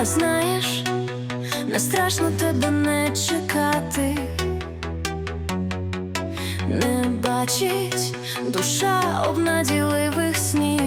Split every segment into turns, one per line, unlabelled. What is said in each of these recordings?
А знаєш, не страшно тебе не чекати, не бачить душа обнадійливих снів,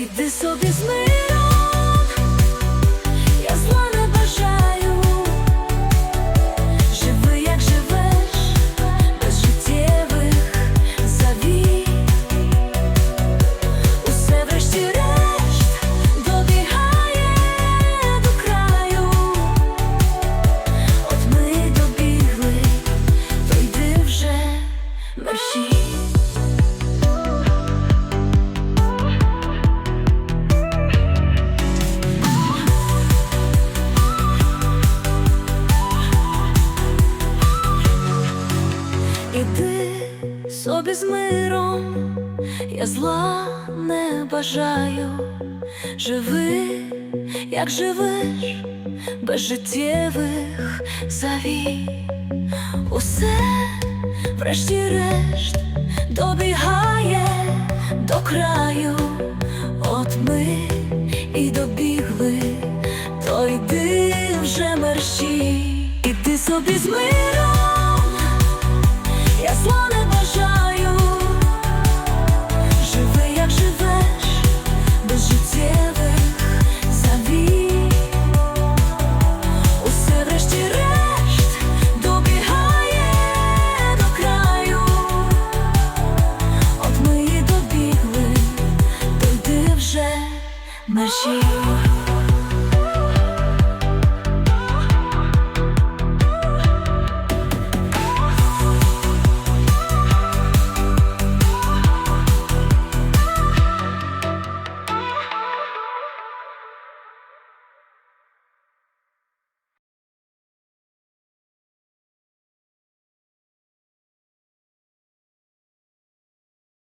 Іди собі з миром, Іди собі з миром, я зла не бажаю, живи, як живеш, без життєвих завій. Усе, врешті-решт, добігає до краю. От ми і добігли, то йди вже мерщій, іди собі з миром. But you.